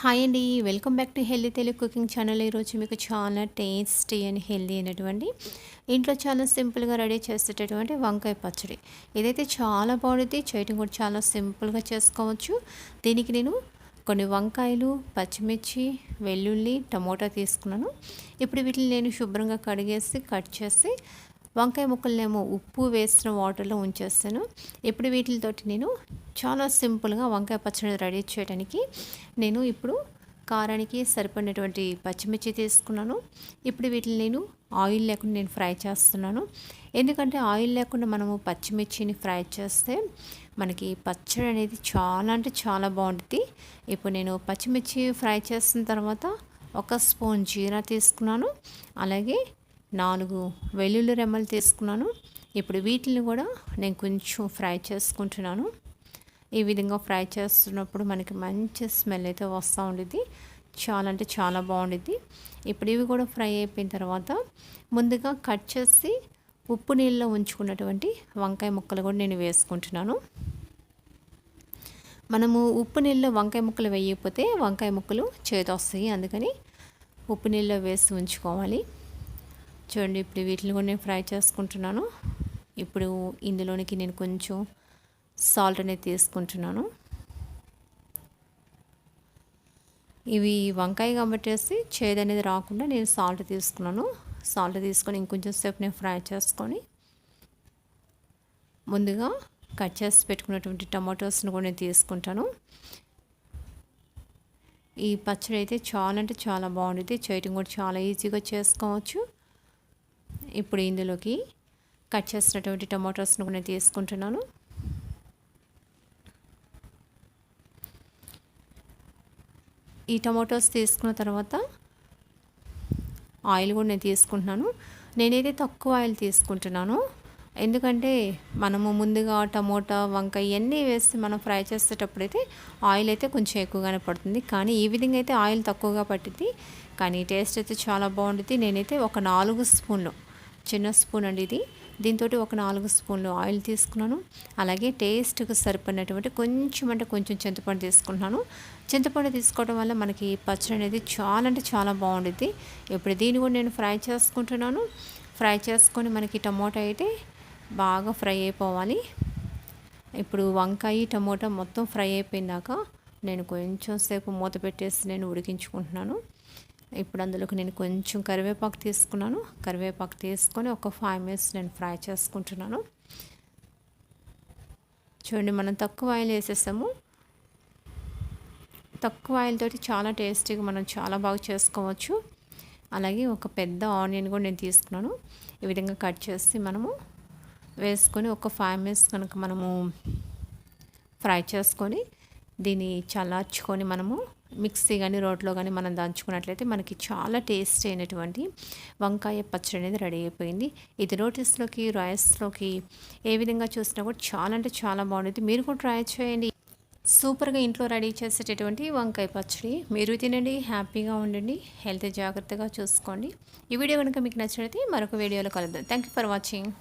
Hi అండి welcome back to healthy Telugu cooking channel ఈరోజు మీకు చాలా టేస్టీ అండ్ హెల్దీ అయినటువంటి ఇంట్లో చాలా సింపుల్గా రెడీ చేసేటటువంటి వంకాయ పచ్చడి. ఇదైతే చాలా బాగుంది చేయటం కూడా చాలా సింపుల్గా చేసుకోవచ్చు. దీనికి నేను కొన్ని వంకాయలు పచ్చిమిర్చి వెల్లుల్లి టమోటా తీసుకున్నాను. ఇప్పుడు వీటిని నేను శుభ్రంగా కడిగేసి కట్ చేసి వంకాయ ముక్కలనేమో ఉప్పు వేసిన వాటర్లో ఉంచేస్తాను. ఇప్పుడు వీటితోటి నేను చాలా సింపుల్గా వంకాయ పచ్చడి రెడీ చేయడానికి నేను ఇప్పుడు కారానికి సరిపడినటువంటి పచ్చిమిర్చి తీసుకున్నాను. ఇప్పుడు వీటిని నేను ఆయిల్ లేకుండా నేను ఫ్రై చేస్తున్నాను. ఎందుకంటే ఆయిల్ లేకుండా మనము పచ్చిమిర్చిని ఫ్రై చేస్తే మనకి పచ్చడి అనేది చాలా అంటే చాలా బాగుంటుంది. ఇప్పుడు నేను పచ్చిమిర్చి ఫ్రై చేసిన తర్వాత ఒక స్పూన్ జీరా తీసుకున్నాను. అలాగే నాలుగు వెల్లుల్లి రెమ్మలు తీసుకున్నాను. ఇప్పుడు వీటిని కూడా నేను కొంచెం ఫ్రై చేసుకుంటున్నాను. ఈ విధంగా ఫ్రై చేస్తున్నప్పుడు మనకి మంచి స్మెల్ అయితే వస్తూ ఉండేది చాలా అంటే చాలా బాగుండేది ఇప్పుడు ఇవి కూడా ఫ్రై అయిపోయిన తర్వాత ముందుగా కట్ చేసి ఉప్పు నీళ్ళలో ఉంచుకున్నటువంటి వంకాయ ముక్కలు కూడా నేను వేసుకుంటున్నాను. మనము ఉప్పు నీళ్ళలో వంకాయ ముక్కలు వేయకపోతే వంకాయ ముక్కలు చేతొస్తాయి అందుకని ఉప్పు నీళ్ళలో వేసి ఉంచుకోవాలి. చూడండి ఇప్పుడు వీటిని కూడా నేను ఫ్రై చేసుకుంటున్నాను. ఇప్పుడు ఇందులోనికి నేను కొంచెం సాల్ట్ అనేది తీసుకుంటున్నాను. ఇవి వంకాయ కాబట్టి చేదు అనేది రాకుండా నేను సాల్ట్ తీసుకున్నాను. సాల్ట్ తీసుకొని ఇంకొంచెం సేపు నేను ఫ్రై చేసుకొని ముందుగా కట్ చేసి పెట్టుకున్నటువంటి టమాటోస్ని కూడా నేను తీసుకుంటాను. ఈ పచ్చడి అయితే చాలా అంటే చాలా బాగుంటుంది. చేయటం కూడా చాలా ఈజీగా చేసుకోవచ్చు. ఇప్పుడు ఇందులోకి కట్ చేసినటువంటి టమాటోస్ను కూడా తీసుకుంటున్నాను. ఈ టమాటోస్ తీసుకున్న తర్వాత ఆయిల్ కూడా నేను తీసుకుంటున్నాను. నేనైతే తక్కువ ఆయిల్ తీసుకుంటున్నాను. ఎందుకంటే మనము ముందుగా టమోటా వంకాయ ఇవన్నీ వేసి మనం ఫ్రై చేసేటప్పుడైతే ఆయిల్ అయితే కొంచెం ఎక్కువగానే పడుతుంది. కానీ ఈ విధంగా అయితే ఆయిల్ తక్కువగా పట్టింది కానీ టేస్ట్ అయితే చాలా బాగుంటుంది నేనైతే ఒక నాలుగు స్పూన్లు చిన్న స్పూన్ అండి ఇది. దీంతో ఒక నాలుగు స్పూన్లు ఆయిల్ తీసుకున్నాను. అలాగే టేస్ట్కి సరిపడినటువంటి కొంచెం అంటే కొంచెం చింతపండు తీసుకుంటున్నాను. చింతపండు తీసుకోవడం వల్ల మనకి పచ్చడి అనేది చాలా అంటే చాలా బాగుంటుంది ఇప్పుడు దీన్ని కూడా నేను ఫ్రై చేసుకుంటున్నాను. ఫ్రై చేసుకొని మనకి టమోటా అయితే బాగా ఫ్రై అయిపోవాలి. ఇప్పుడు వంకాయ టమోటా మొత్తం ఫ్రై అయిపోయినాక నేను కొంచెం సేపు మూత పెట్టేసి నేను ఉడికించుకుంటున్నాను. ఇప్పుడు అందులోకి నేను కొంచెం కరివేపాకు తీసుకున్నాను. కరివేపాకు తీసుకొని ఒక ఫైవ్ మినిట్స్ నేను ఫ్రై చేసుకుంటున్నాను. చూడండి మనం తక్కువ ఆయిల్ వేసేసాము. తక్కువ ఆయిల్ తోటి చాలా టేస్టీగా మనం చాలా బాగా చేసుకోవచ్చు. అలాగే ఒక పెద్ద ఆనియన్ కూడా నేను తీసుకున్నాను. ఈ విధంగా కట్ చేసి మనము వేసుకొని ఒక ఫైవ్ మినిట్స్ కనుక మనము ఫ్రై చేసుకొని దీన్ని చల్లార్చుకొని మనము మిక్సీ కానీ రోట్లో కానీ మనం దంచుకున్నట్లయితే మనకి చాలా టేస్ట్ అయినటువంటి వంకాయ పచ్చడి అనేది రెడీ అయిపోయింది. ఇది రోటీస్లోకి రైస్లోకి ఏ విధంగా చూసినా కూడా చాలా అంటే చాలా బాగుంటుంది. మీరు కూడా ట్రై చేయండి. సూపర్గా ఇంట్లో రెడీ చేసేటటువంటి వంకాయ పచ్చడి. మీరు తినండి హ్యాపీగా ఉండండి హెల్త్ జాగ్రత్తగా చూసుకోండి. ఈ వీడియో కనుక మీకు నచ్చినట్లయితే మరొక వీడియోలో కలుద్దాం. Thank you for watching